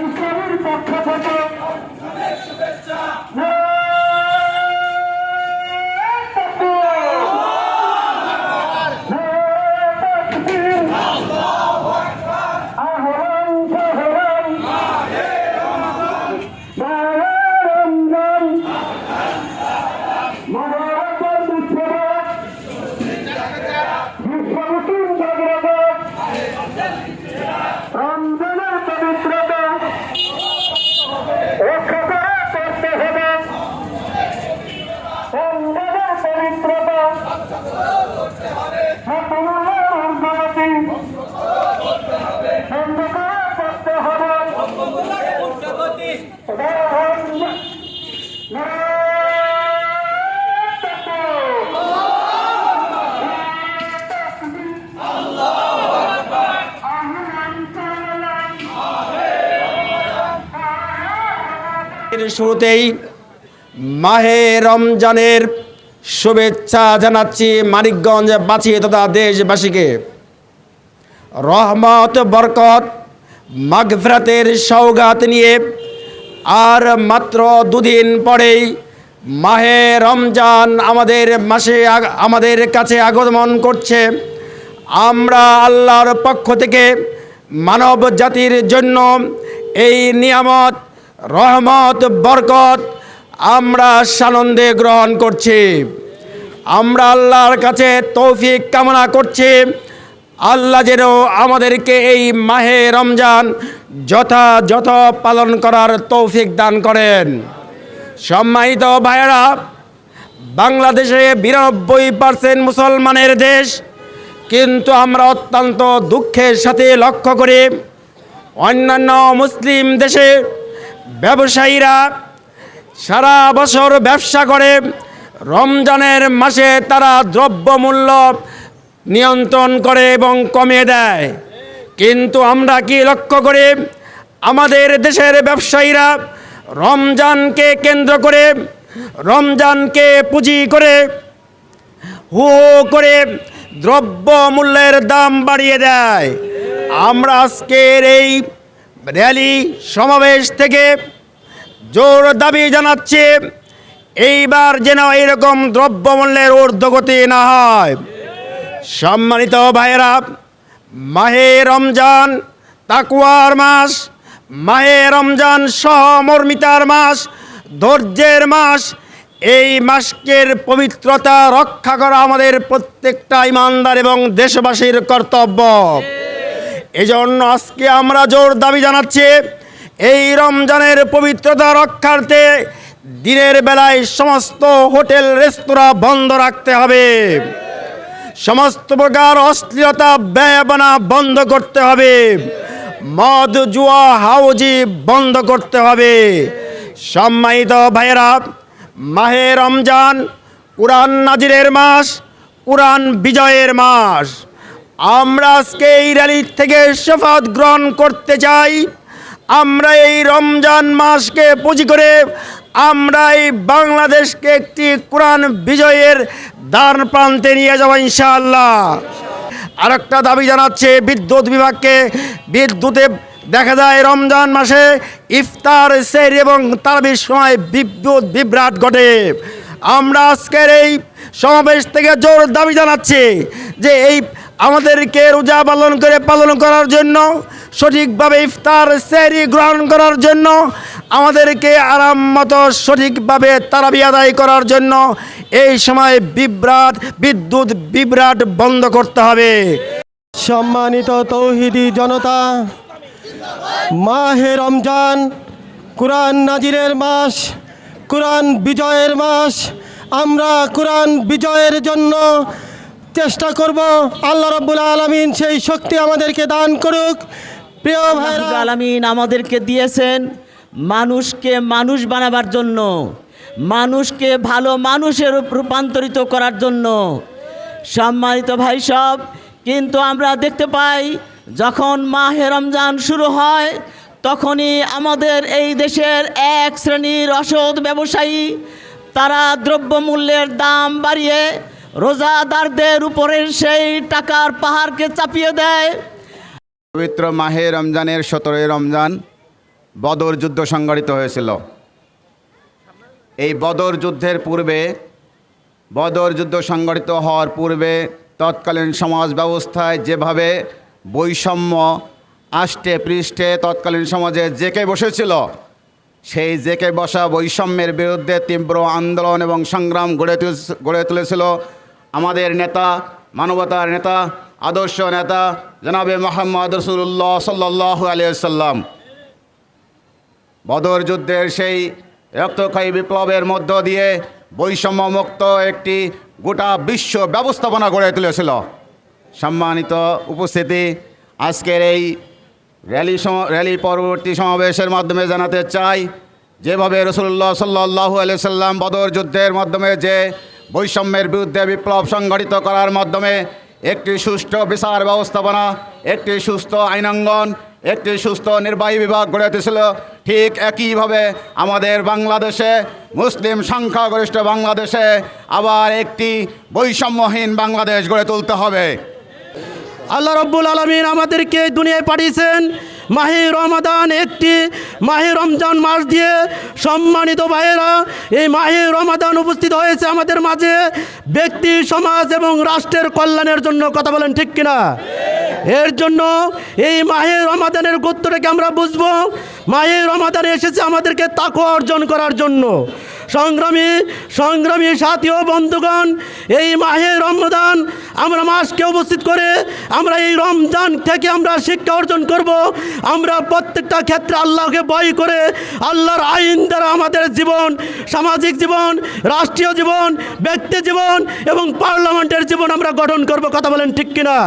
ইসলামের পক্ষ থেকে এর শুরুতেই মাহে রমজানের শুভেচ্ছা জানাচ্ছি মানিকগঞ্জ বাঁচিয়ে তথা দেশবাসীকে। রহমত, বরকত, মাগফরাতের সৌগাত নিয়ে আর মাত্র দুদিন পরেই মাহে রমজান আমাদের মাসে আমাদের কাছে আগমন করছে। আমরা আল্লাহর পক্ষ থেকে মানব জাতির জন্য এই নিয়ামত রহমত, বরকত আমরা সানন্দে গ্রহণ করছি। আমরা আল্লাহর কাছে তৌফিক কামনা করছি। আল্লাহ যেন আমাদেরকে এই মাহে রমজান যথাযথ পালন করার তৌফিক দান করেন। সম্মানিত ভাইয়েরা, বাংলাদেশে বিরানব্বই পার্সেন্ট মুসলমানের দেশ, কিন্তু আমরা অত্যন্ত দুঃখের সাথে লক্ষ্য করি, অন্যান্য মুসলিম দেশে ব্যবসায়ীরা সারা বছর ব্যবসা করে, রমজানের মাসে তারা দ্রব্যমূল্য নিয়ন্ত্রণ করে এবং কমিয়ে দেয়। কিন্তু আমরা কি লক্ষ্য করি? আমাদের দেশের ব্যবসায়ীরা রমজানকে কেন্দ্র করে, রমজানকে পুঁজি করে, হু করে দ্রব্য মূল্যের দাম বাড়িয়ে দেয়। আমরা আজকের এই র্যালি সমাবেশ থেকে জোর দাবি জানাচ্ছে, এইবার যেন এরকম দ্রব্যমূল্যের ঊর্ধ্বগতি না হয়। সম্মানিত ভাইয়েরা, মাহে রমজান তাকুয়ার মাস, মাহে রমজান সহমর্মিতার মাস, ধৈর্যের মাস, এই মাসকের পবিত্রতা রক্ষা করা আমাদের প্রত্যেকটা ইমানদার এবং দেশবাসীর কর্তব্য। এজন্য আজকে আমরা জোর দাবি জানাচ্ছি, এই রমজানের পবিত্রতা রক্ষার্থে দিনের বেলায় সমস্ত হোটেল, রেস্তোরাঁ বন্ধ রাখতে হবে। সমস্ত প্রকার অশ্লীলতা ব্যয়বনা বন্ধ করতে হবে। মদ, জুয়া, হাউজি বন্ধ করতে হবে। সম্মানিত ভাইয়েরা, মাহে রমজান, কোরআন নাজিরের মাস, কোরআন বিজয়ের মাস। আমরা আজকে এই র্যালি থেকে শপথ গ্রহণ করতে চাই। আমরা এই রমজান মাসকে পুঁজি করে আমরা এই বাংলাদেশকে একটি কোরআন বিজয়ের দ্বার প্রান্তে নিয়ে যাব ইনশাআল্লাহ। আর একটা দাবি জানাচ্ছে বিদ্যুৎ বিভাগকে। বিদ্যুতে দেখা যায় রমজান মাসে ইফতার সের এবং তারাবির সময় বিদ্যুৎ বিভ্রাট ঘটে। আমরা আজকের এই সমাবেশ থেকে জোর দাবি জানাচ্ছি যে এই আমাদেরকে রোজা পালন করে পালন করার জন্য, সঠিকভাবে ইফতার সেরি গ্রহণ করার জন্য, আমাদেরকে আরাম মতো সঠিকভাবে তারাবি আদায় করার জন্য এই সময় বিভ্রাট, বিদ্যুৎ বিভ্রাট বন্ধ করতে হবে। সম্মানিত তৌহিদি জনতা, মাহে রমজান, কোরআন নাজিরের মাস, কোরআন বিজয়ের মাস, আমরা কোরআন বিজয়ের জন্য চেষ্টা করব। আল্লাহ রব্বুল আলমিন সেই শক্তি আমাদেরকে দান করুক। প্রিয় ভাইরা রব্বুল আলামিন আমাদেরকে দিয়েছেন মানুষকে মানুষ বানাবার জন্য মানুষকে ভালো মানুষের রূপান্তরিত করার জন্য। সম্মানিত ভাই সব কিন্তু আমরা দেখতে পাই যখন মাহে রমজান শুরু হয় তখনই আমাদের এই দেশের এক শ্রেণির অসৎ ব্যবসায়ী তারা দ্রব্যমূল্যের দাম বাড়িয়ে রোজাদারদের উপরে সেই টাকার পাহাড়কে চাপিয়ে দেয়। পবিত্র মাহে রমজানের সতেরোই রমজান বদর যুদ্ধ সংঘটিত হয়েছিল। এই বদর যুদ্ধের পূর্বে, বদর যুদ্ধ সংগঠিত হওয়ার পূর্বে তৎকালীন সমাজ ব্যবস্থায় যেভাবে বৈষম্য আষ্টে পৃষ্ঠে তৎকালীন সমাজে জেকে বসেছিল, সেই জেকে বসা বৈষম্যের বিরুদ্ধে তীব্র আন্দোলন এবং সংগ্রাম গড়ে গড়ে তুলেছিল আমাদের নেতা, মানবতার নেতা, আদর্শ নেতা, জনাবে মোহাম্মদ রসুল্লাহ সাল্লাহ আলিয়াল্লাম বদর যুদ্ধের সেই রক্তক্ষয়ী বিপ্লবের মধ্য দিয়ে বৈষম্যমুক্ত একটি গোটা বিশ্ব ব্যবস্থাপনা গড়ে তুলেছিল। সম্মানিত উপস্থিতি, আজকের এই র্যালি র্যালি পরবর্তী সমাবেশের মাধ্যমে জানাতে চাই, যেভাবে রসুল্লাহ সাল্লাহ সাল্লাম বদর যুদ্ধের মাধ্যমে যে বৈষম্যের বিরুদ্ধে বিপ্লব সংগঠিত করার মাধ্যমে একটি সুষ্ঠু বিচার ব্যবস্থাপনা, একটি সুস্থ আইনাঙ্গন একটি সুস্থ নির্বাহী বিভাগ গড়ে উঠেছিল। ঠিক একইভাবে আমাদের বাংলাদেশে, মুসলিম সংখ্যাগরিষ্ঠ বাংলাদেশে আবার একটি বৈষম্যহীন বাংলাদেশ গড়ে তুলতে হবে। আল্লাহ রব্বুল আলমিন আমাদেরকে দুনিয়ায় পাঠিয়েছেন। মাহে রমাদান একটি, মাহে রমজান মাস দিয়ে সম্মানিত ভাইয়েরা, এই মাহে রমাদান উপস্থিত হয়েছে আমাদের মাঝে ব্যক্তি, সমাজ এবং রাষ্ট্রের কল্যাণের জন্য, কথা বলেন ঠিক কিনা? এর জন্য এই মাহে রমাদানের গুরুত্বটাকে আমরা বুঝব, মাহে রমাদানে এসেছে আমাদেরকে তাকো অর্জন করার জন্য। সংগ্রামী সংগ্রামী সাথী ও বন্ধুগণ, এই মাহে রমজান আমরা মাসকে উপস্থিত করে আমরা এই রমজান থেকে আমরা শিক্ষা অর্জন করব। আমরা প্রত্যেকটা ক্ষেত্রে আল্লাহকে ভয় করে আল্লাহর আইন দ্বারা আমাদের জীবন, সামাজিক জীবন, রাষ্ট্রীয় জীবন, ব্যক্তি জীবন এবং পার্লামেন্টের জীবন আমরা গঠন করব। কথা বলেন ঠিক কিনা?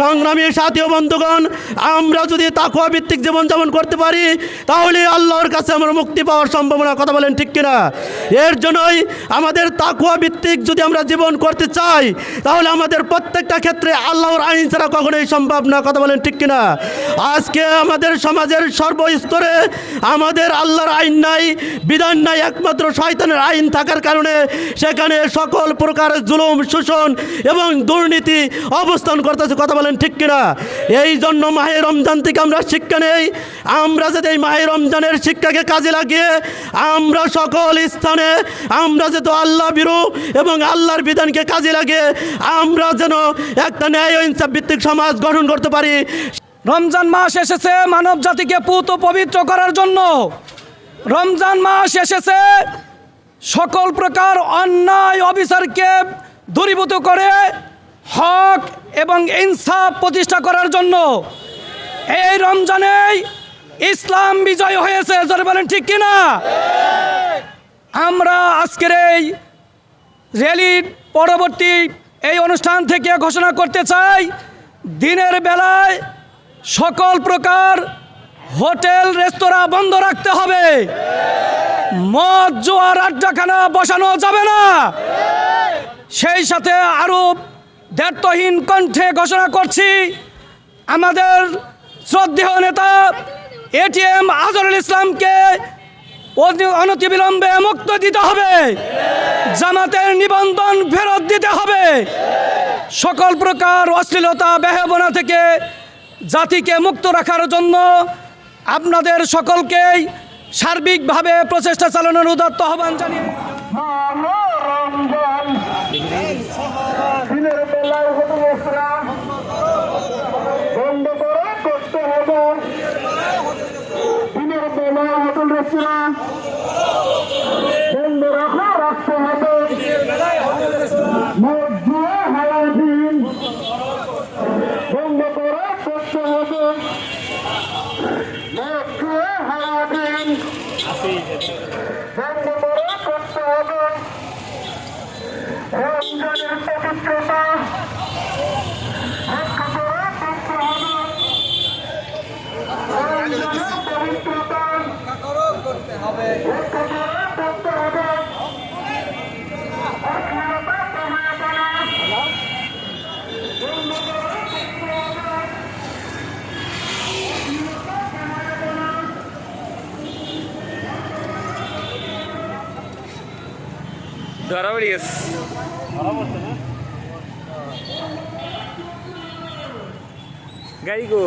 সংগ্রামী সাথী বন্ধুগণ, আমরা যদি তাকুয়া ভিত্তিক জীবনযাপন করতে পারি, তাহলে আল্লাহর কাছে আমরা মুক্তি পাওয়ার সম্ভাবনা, কথা বলেন ঠিক কিনা? এর জন্যই আমাদের তাকুয়া ভিত্তিক যদি আমরা জীবন করতে চাই, তাহলে আমাদের প্রত্যেকটা ক্ষেত্রে আল্লাহর আইন ছাড়া কখনোই সম্ভব না। কথা বলেন ঠিক কিনা? আজকে আমাদের সমাজের সর্বস্তরে আমাদের আল্লাহর আইন নাই, বিধান নাই, একমাত্র শয়তানের আইন থাকার কারণে সেখানে সকল প্রকার জুলুম, শোষণ এবং দুর্নীতি অবস্থান করতেছে। কথা বলেন ঠিক কিনা? এই জন্য মাহে রমজান থেকে আমরা শিক্ষা নেই। আমরা যাতে এই মাহে রমজানের শিক্ষাকে কাজে লাগিয়ে আমরা সকল স্থানে আমরা যেহেতু আল্লাহ বিরু এবং আল্লাহর বিধানকে কাজে লাগে আমরা যেন একটা ন্যায় ইনসাফ ভিত্তিক সমাজ গঠন করতে পারি। রমজান মাস এসেছে মানব জাতিকে পুত পবিত্র করার জন্য। রমজান মাস এসেছে সকল প্রকার অন্যায়, অবিচারকে দূরীভূত করে হক এবং ইনসাফ প্রতিষ্ঠা করার জন্য। এই রমজানেই ইসলাম বিজয় হয়েছে, জোরে বলেন ঠিক কিনা? আমরা আজকের এই র্যালির পরবর্তী এই অনুষ্ঠান থেকে ঘোষণা করতে চাই, দিনের বেলায় সকল প্রকার হোটেল, রেস্তোরাঁ বন্ধ রাখতে হবে। মদ, জোয়ার, আড্ডাখানা বসানো যাবে না। সেই সাথে আরও দ্ব্যর্থহীন কণ্ঠে ঘোষণা করছি, আমাদের শ্রদ্ধেয় নেতা এটিএম আজরুল ইসলামকে অনতিবিলম্বে মুক্ত দিতে হবে। জামাতের নিবন্ধন ফেরত দিতে হবে। সকল প্রকার অশ্লীলতা বেহবনা থেকে জাতিকে মুক্ত রাখার জন্য আপনাদের সকলকেই সার্বিকভাবে প্রচেষ্টা চালানোর উদাত্ত আহ্বান জানিয়ে মানো রমজান দিনের বেলায় হোটেল রেস্তোরাঁ বন্ধ করে করতে হবে দিনের বেলায় হোটেল রেস্তোরাঁ বন্ধ রাখা রাখতে হবে মদ জুয়া হারাদিন বন্ধ করে করতে হবে মদ জুয়া হারাদিন বন্ধ করে করতে হবে রমজানের পবিত্রতা রক্ষা করে করতে হবে রমজানের পবিত্রতা রক্ষা করে করতে হবে অশ্লীলতা প্রমাণনা বন্ধ করে করতে হবে ধরা পড়ে গেছে গাড়ি গো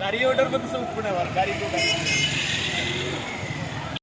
গাড়ি ওটার মধ্যে উঠবে না আবার গাড়ি